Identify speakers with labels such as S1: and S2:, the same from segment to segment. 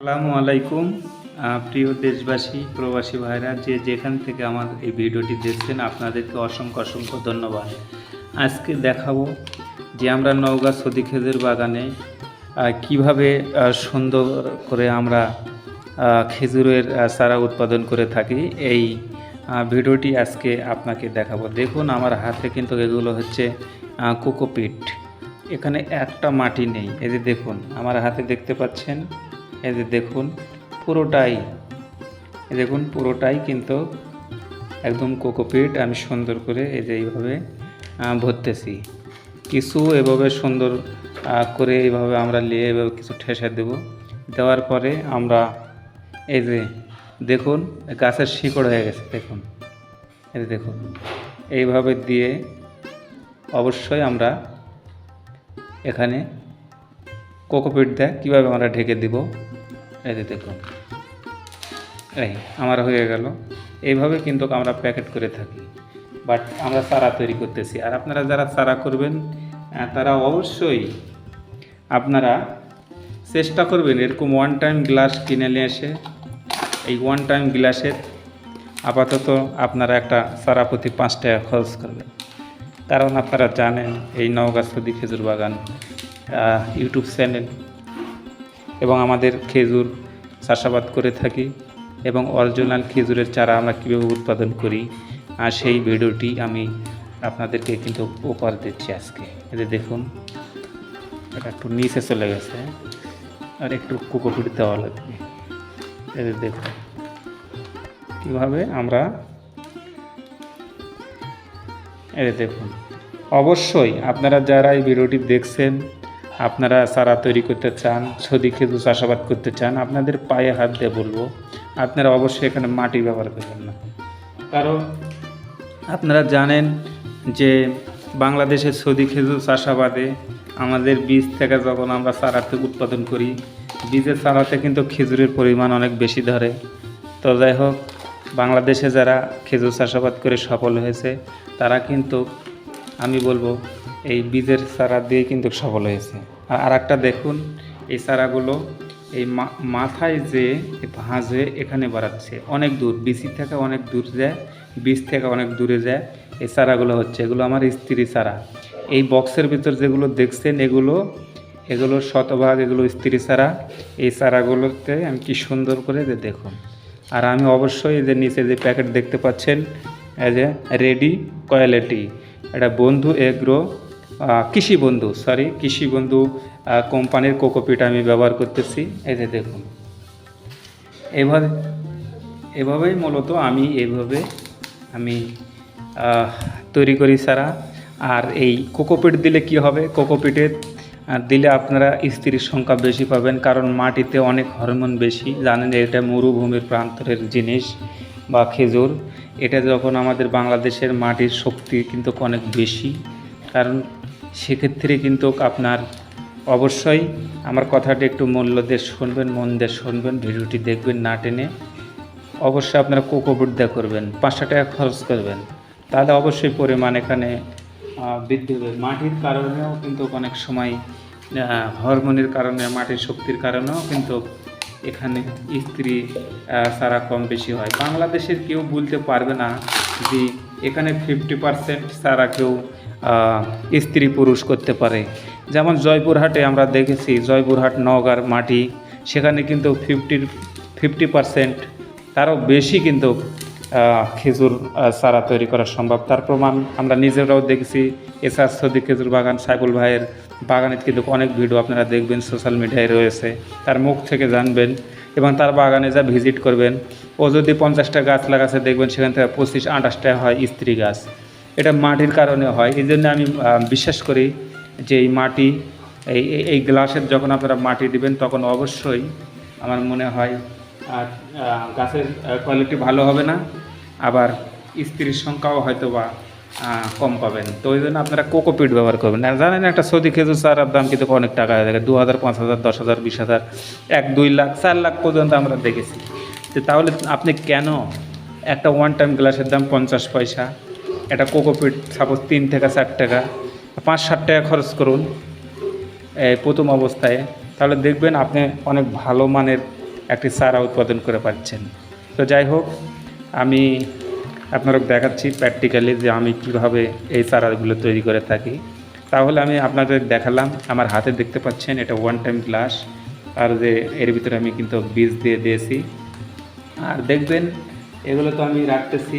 S1: আসসালামু আলাইকুম প্রিয় দেশবাসী, প্রবাসী ভাইরা, যে যেখান থেকে আমার এই ভিডিওটি দেখছেন, আপনাদেরকে অসংখ্য অসংখ্য ধন্যবাদ। আজকে দেখাবো যে আমরা নওগাঁ সদি খেজুর বাগানে কীভাবে সুন্দর করে আমরা খেজুরের চারা উৎপাদন করে থাকি। এই ভিডিওটি আজকে আপনাকে দেখাবো। দেখুন, আমার হাতে কিন্তু এগুলো হচ্ছে কোকোপিট। এখানে একটা মাটি নেই। এই যে দেখুন, আমার হাতে দেখতে পাচ্ছেন এই যে দেখুন, পুরোটাই দেখুন, পুরোটাই কিন্তু একদম কোকোপিট আমি সুন্দর করে এই যে এইভাবে ভরতেছি। কিছু এভাবে সুন্দর করে এইভাবে আমরা নিয়ে এভাবে কিছু ঠেসে দেব। দেওয়ার পরে আমরা এই যে দেখুন, গাছের শিকড় হয়ে গেছে, দেখুন। এই দেখুন, এইভাবে দিয়ে অবশ্যই আমরা এখানে কোকোপিট দেয়, কীভাবে আমরা ঢেকে দিব? এই যে দেখুন। এই, আমার হয়ে গেল। এইভাবে কিন্তু আমরা প্যাকেট করে থাকি। বাট আমরা চারা তৈরি করতেছি। আর আপনারা যারা চারা করবেন তারা অবশ্যই আপনারা চেষ্টা করবেন এরকম ওয়ান টাইম গ্লাস কিনে নিয়ে এসে, এই ওয়ান টাইম গ্লাসের আপাতত আপনারা একটা চারা প্রতি পাঁচ টাকা খরচ করবেন। কারণ আপনারা জানেন, এই নওগাঁ সদি খেজুর বাগান ইউটিউব চ্যানেল এবং আমাদের খেজুর চাষাবাদ করে থাকি এবং অরিজিনাল খেজুরের চারা আমরা কীভাবে উৎপাদন করি, আর সেই ভিডিওটি আমি আপনাদেরকে কিন্তু উপহার দিচ্ছি আজকে। এতে দেখুন, এটা একটু নিচে চলে গেছে, আর একটু কুকুর দেওয়া লাগবে এতে দেখুন, কীভাবে আমরা এই দেখুন, অবশ্যই আপনারা যারা এই ভিডিওটি দেখছেন আপনারা চারা তৈরি করতে চান ছদি খেজুর চাষাবাদ করতে চান, আপনাদের পায়ে হাত দিয়ে বলব, আপনারা অবশ্যই এখানে মাটি ব্যবহার করবেন না। কারণ আপনারা জানেন যে বাংলাদেশের সদি খেজুর চাষাবাদে আমাদের বীজ থেকে যখন আমরা চারাতে উৎপাদন করি, বীজের চারাতে কিন্তু খেজুরের পরিমাণ অনেক বেশি ধরে। তো যাই হোক, বাংলাদেশে যারা খেজুর চাষাবাদ করে সফল হয়েছে, তারা কিন্তু, আমি বলব এই বীজের চারা দিয়ে কিন্তু সফল হয়েছে। আর একটা দেখুন, এই চারাগুলো এই মাথায় যে ভাঁজ হয়ে এখানে বাড়াচ্ছে, অনেক দূর বিসি থেকে অনেক দূর যায়, বীজ থেকে অনেক দূরে যায়, এই চারাগুলো হচ্ছে, এগুলো আমার স্ত্রী চারা। এই বক্সের ভিতর যেগুলো দেখছেন, এগুলো এগুলো শতভাগ এগুলো স্ত্রী চারা। এই চারাগুলোতে আমি কি সুন্দর করে যে দেখুন। আর আমি অবশ্যই যে নিচে যে প্যাকেট দেখতে পাচ্ছেন, এই এ রেডি কোয়ালিটি। এটা বন্ধু এগ্রো কৃষি বন্ধু সরি কৃষি বন্ধু কোম্পানির কোকোপিট আমি ব্যবহার করতেছি। এই যে দেখুন, এভাবে, এভাবেই মূলত আমি এইভাবে আমি তৈরি করি সারা। আর এই কোকোপিট দিলে কি হবে? কোকোপিটে দিলে আপনারা স্ত্রীর সংখ্যা বেশি পাবেন, কারণ মাটিতে অনেক হরমোন বেশি। জানেন, এটা মরুভূমির প্রান্তরের জিনিস বা খেজুর। এটা যখন আমাদের বাংলাদেশের মাটির শক্তি কিন্তু অনেক বেশি। কারণ সেক্ষেত্রে কিন্তু আপনার অবশ্যই আমার কথাটা একটু মূল্য দিয়ে শুনবেন, মন দিয়ে শুনবেন, ভিডিওটি দেখবেন না টেনে। অবশ্যই আপনারা কোকোপিট দিয়ে করবেন পাঁচশো টাকা খরচ করবেন। তাহলে অবশ্যই পরিমাণ এখানে বৃদ্ধি হবে। মাটির কারণেও কিন্তু অনেক সময় হরমোনের কারণে, মাটির শক্তির কারণেও কিন্তু এখানে স্ত্রী সারা কম বেশি হয়। বাংলাদেশের কেউ বলতে পারবে না যে এখানে ফিফটি পার্সেন্ট সারা কেউ স্ত্রী পুরুষ করতে পারে। যেমন জয়পুরহাটে আমরা দেখেছি, জয়পুরহাট নওগাঁর মাটি, সেখানে কিন্তু ফিফটির ফিফটি পার্সেন্ট তারও বেশি কিন্তু খেজুর চারা তৈরি করা সম্ভব। তার প্রমাণ আমরা নিজেরাও দেখেছি এসআর সদি খেজুর বাগান সাইবুল ভাইয়ের বাগানে কিন্তু অনেক ভিডিও আপনারা দেখবেন সোশ্যাল মিডিয়ায় রয়েছে। তার মুখ থেকে জানবেন এবং তার বাগানে যা ভিজিট করবেন। ও যদি পঞ্চাশটা গাছ লাগাচ্ছে দেখবেন সেখান থেকে পঁচিশ, আঠাশটা হয় স্ত্রী গাছ। এটা মাটির কারণে হয়। এই জন্য আমি বিশ্বাস করি যে এই মাটি, এই, এই- গ্লাসের যখন আপনারা মাটি দিবেন, তখন অবশ্যই আমার মনে হয় আর গাছের কোয়ালিটি ভালো হবে না। আবার স্ত্রীর সংখ্যাও হয়তো বা কম পাবেন। তো ওই জন্য আপনারা কোকোপিট ব্যবহার করবেন। আর জানেন একটা সৌদি খেজুর চারার দাম কিন্তু অনেক টাকা হয়ে থাকে দু হাজার পাঁচ হাজার দশ হাজার বিশ হাজার এক, দুই লাখ, চার লাখ পর্যন্ত আমরা দেখেছি। তো তাহলে আপনি কেন একটা ওয়ান টাইম গ্লাসের দাম পঞ্চাশ পয়সা একটা কোকোপিট সাপোজ তিন থেকে চার টাকা। পাঁচ ষাট টাকা খরচ করুন এই প্রথম অবস্থায়। তাহলে দেখবেন আপনি অনেক ভালো মানের একটি চারা উৎপাদন করে পাচ্ছেন। তো যাই হোক, আমি আপনারা দেখাচ্ছি প্র্যাকটিক্যালি যে আমি কীভাবে এই চারাগুলো তৈরি করে থাকি। তাহলে আমি আপনাদের দেখালাম, আমার হাতে দেখতে পাচ্ছেন এটা ওয়ান টাইম গ্লাস আর যে এর ভিতরে আমি কিন্তু বীজ দিয়ে দিয়েছি। আর দেখবেন, এগুলো তো আমি রাখতেছি।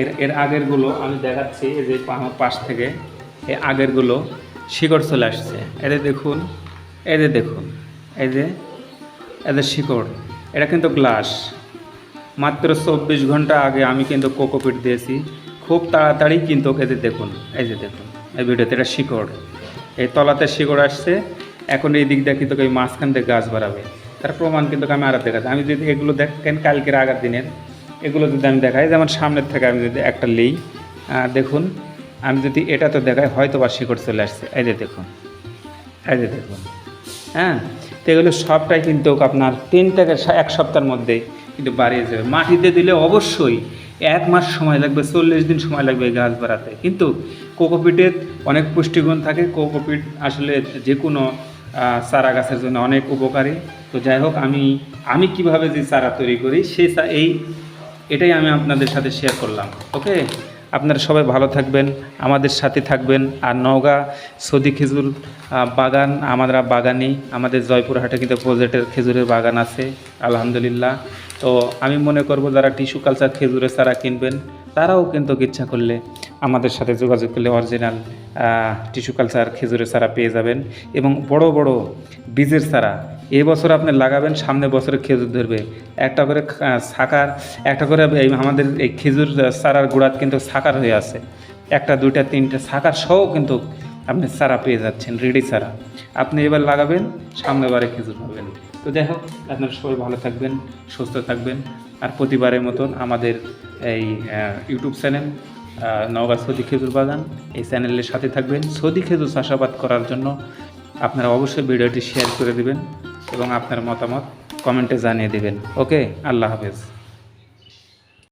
S1: এর এর আগেরগুলো আমি দেখাচ্ছি যে আমার পাশ থেকে, এই আগেরগুলো শিকড় চলে আসছে। এদের দেখুন যে দেখুন, এই যে এদের শিকড়, এটা কিন্তু গ্লাস। মাত্র চব্বিশ ঘণ্টা আগে আমি কিন্তু কোকোপিট দিয়েছি। খুব তাড়াতাড়ি কিন্তু এদের দেখুন, এই যে দেখুন, এই ভিডিওতে এটা শিকড়। এই তলাতে শিকড় আসছে, এখন এই দিক দিয়ে কিন্তু এই মাঝখান থেকে গাছ বাড়াবে। তার প্রমাণ কিন্তু আমি আর দেখাচ্ছি। আমি যদি এগুলো দেখেন, কালকের আগের দিনের এগুলো যদি আমি দেখাই, যেমন সামনের থেকে আমি যদি একটা লিই দেখুন, আমি যদি এটা তো দেখাই হয়তো বা শিকড় চলে আসছে। এই যে দেখুন, এই যে দেখুন হ্যাঁ? তো এগুলো সবটাই কিন্তু আপনার তিন থেকে এক সপ্তাহের মধ্যেই কিন্তু বাড়িয়ে যাবে। মাটিতে দিলে অবশ্যই এক মাস সময় লাগবে, চল্লিশ দিন সময় লাগবে এই গাছ বাড়াতে। কিন্তু কোকোপিটের অনেক পুষ্টিগুণ থাকে। কোকোপিট আসলে যে কোনো চারা গাছের জন্য অনেক উপকারী। তো যাই হোক, আমি আমি কীভাবে যে চারা তৈরি করি, সেই এই এটাই আমি আপনাদের সাথে শেয়ার করলাম ওকে আপনারা সবাই ভালো থাকবেন, আমাদের সাথে থাকবেন। আর নওগাঁ, সদি খেজুর বাগান আমরা বাগানি আমাদের জয়পুরহাটে কিন্তু প্রজেক্টের খেজুরের বাগান আছে, আলহামদুলিল্লাহ। তো আমি মনে করব, যারা টিস্যু কালচার খেজুরের চারা কিনবেন, তারাও কিন্তু ইচ্ছা করলে আমাদের সাথে যোগাযোগ করলে অরিজিনাল টিস্যু কালচার খেজুরের চারা পেয়ে যাবেন এবং বড় বড় বীজের চারা। এই বছর আপনি লাগাবেন সামনে বছরে খেজুর ধরবে। একটা করে সাকার একটা করে এই আমাদের এই খেজুর চারার গোড়াত কিন্তু সাকার হয়ে আছে। একটা, দুইটা, তিনটা সাকার সহ কিন্তু আপনি চারা পেয়ে যাচ্ছেন রেডি চারা। আপনি এবার লাগাবেন সামনে বারে খেজুর পাবেন তো যাই হোক, আপনারা সবাই ভালো থাকবেন, সুস্থ থাকবেন। আর প্রতিবারের মতন আমাদের এই ইউটিউব চ্যানেল নওগাঁ সৌদি খেজুর বাগান। এই চ্যানেলের সাথে থাকবেন। সৌদি খেজুর চাষাবাদ করার জন্য আপনারা অবশ্যই ভিডিওটি শেয়ার করে দেবেন এবং আপনার মতামত কমেন্টে জানিয়ে দেবেন। ওকে? আল্লাহ হাফেজ।